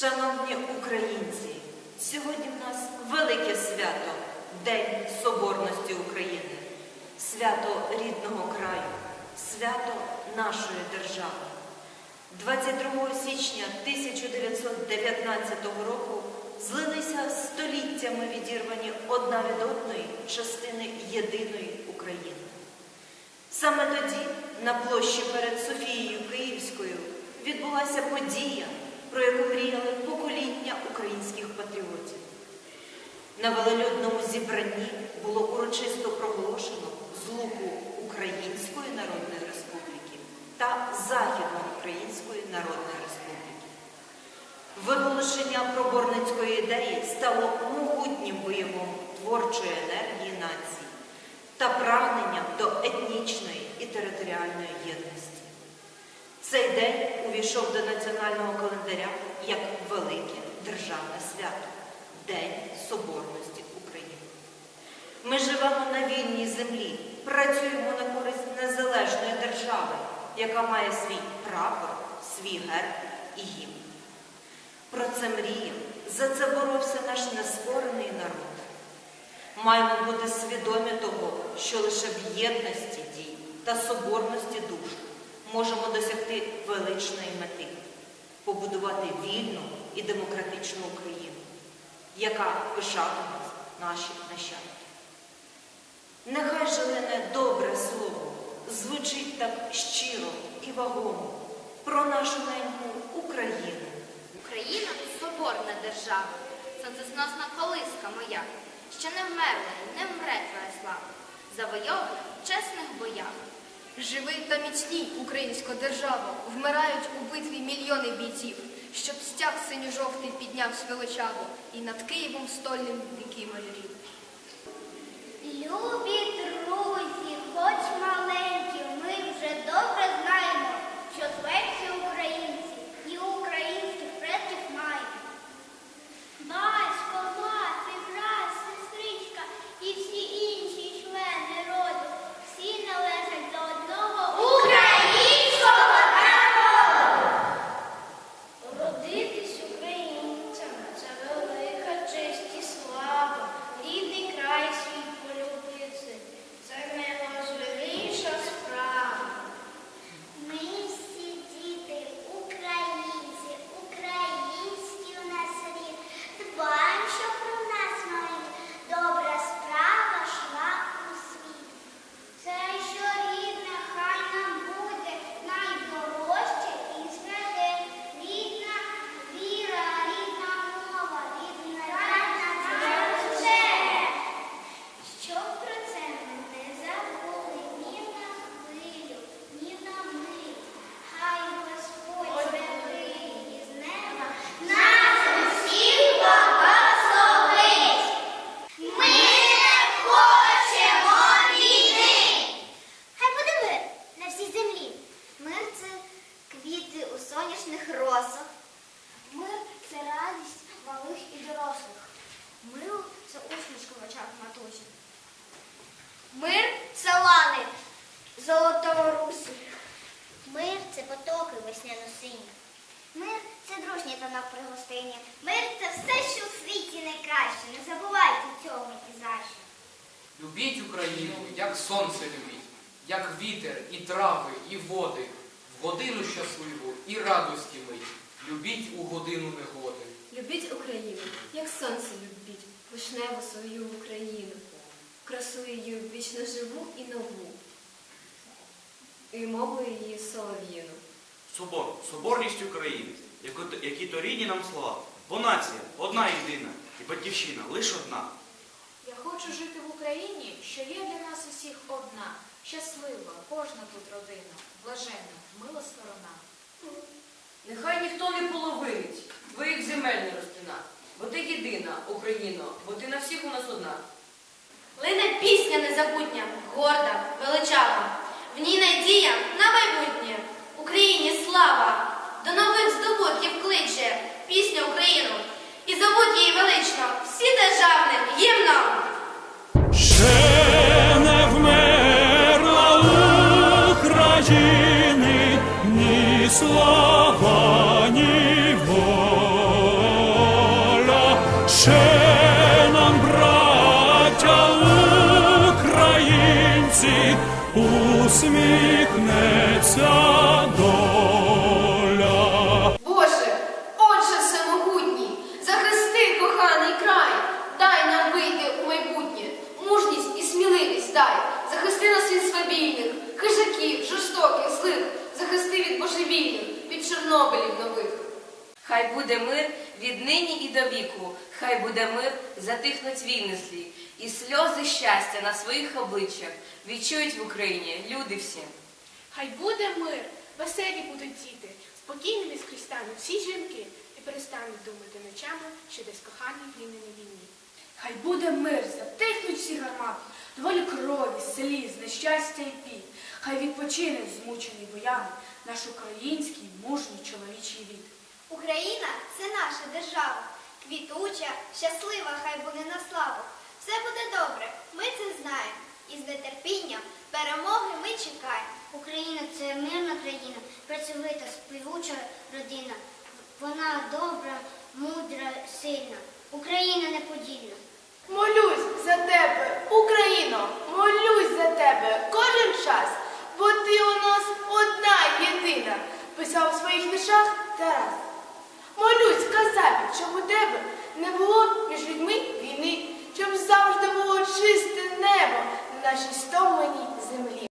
Шановні українці, сьогодні в нас велике свято День Соборності України, свято рідного краю, свято нашої держави. 22 січня 1919 року злилися століттями відірвані одна від одної частини єдиної України. Саме тоді, на площі перед Софією Київською, відбулася подія, про яку мріяли покоління українських патріотів. На велелюдному зібранні було урочисто проголошено злуку Української Народної Республіки та Західноукраїнської Народної Республіки. Виголошення проборницької ідеї стало могутнім виявом творчої енергії нації та прагненням до етнічної і територіальної єдності. Цей день увійшов до національного календаря як велике державне свято День Соборності України. Ми живемо на вільній землі, працюємо на користь незалежної держави, яка має свій прапор, свій герб і гімн. Про це мріяв, за це боровся наш нескорений народ. Маємо бути свідомі того, що лише в єдності дій та соборності душ можемо досягти величної мети побудувати вільну і демократичну Україну, яка пишатиме наші нащадки. Нехай жилине добре слово, звучить так щиро і вагомо про нашу неньку Україну. Україна соборна держава, сонцесносна колиска моя, що не вмерла і не вмре твоя слава, завойована в чесних боях. Живий та міцній українська держава, вмирають у битві мільйони бійців, щоб стяг синьо-жовтий підняв величаво і над Києвом стольним віки майорів. Любі друзі, хоч маленькі, ми вже добре знаємо, що зветься українці і українських предків маємо. Батько, мати, брат, сестричка і всі інші члени роду, всі належать до одного українського народу. Родитись українцям це велика честь і слава, рідний край свій полюбити, це найважливіша справа. Ми всі діти, українці, українські у нас рід, дбаємо, що про нас мають добра справа шла у світ. Це що рідне, хай нам буде найдорожче і святе. Рідна віра, рідна мова, рідна радна Щоб про це ми не забули ні на хвилю, ні на мить. Хай Господь великий з неба нас усіх благословить. Ми не хочемо війни. Хай буде мир на всій землі. Мир це квіти у сонячних росах. Мир це радість малих і дорослих. Мир це усмішка в очах матусі. Мир це лани золотого русі. Мир це потоки весняно-сині. Мир це дружні та пригостині. Мир це все, що у світі найкраще. Не забувайте цього і защо. Любіть Україну, як сонце любіть, як вітер, і трави, і води, в годину щасливу і радості мить. Любіть у годину негоди. Любіть Україну, як сонце любіть, вишневу свою Україну, красу її вічно живу і нову, і мову її солов'їну. Собор, соборність України, які то рідні нам слова, бо нація одна єдина, і батьківщина лише одна. Я хочу жити в Україні, що є для нас усіх одна, щаслива, кожна тут родина, блаженна, мила сторона. Нехай ніхто не половинить, твоїх земель не розтина, бо ти єдина, Україно, бо ти на всіх у нас одна. Лине пісня незабутня, горда, величава. В ній надія на майбутнє. Україні слава! До нових здобутків кличе пісня Україну. І зовуть її велично всі державні гімном. Ще не вмерла України ні слава, ні воля. Ще нам, браття українці усміхнеться доля. Боже, Отче всемогутній, захисти коханий край, дай нам вийти у майбутнє, мужність і сміливість дай, захисти нас від свавільних, хижаків, жорстоких, злих, захисти від божевільних, від Чорнобилів нових. Хай буде мир віднині і до віку, хай буде мир, затихнуть війни злі, і сльози щастя на своїх обличчях відчують в Україні люди всі. Хай буде мир, веселі будуть діти, спокійними скрізь стануть всі жінки і перестануть думати ночами, що десь коханий гине на війні. Хай буде мир, затихнуть всі гармати, доволі крові, сліз, нещастя і піт. Хай відпочине змучений боями наш український мужній чоловічий рід. Україна це наша держава, квітуча, щаслива, хай буде на славу. Все буде добре, ми це знаємо. І з нетерпінням перемоги ми чекаємо. Україна це мирна країна, працьовита, співуча родина. Вона добра, мудра, сильна. Україна неподільна. Молюсь за тебе, Україно, молюсь за тебе кожен час, бо ти у нас одна єдина. Писав у своїх віршах Тарас. Молюсь, казапі, щоб у тебе не було між людьми війни. Чисте небо на нашій стомленій землі.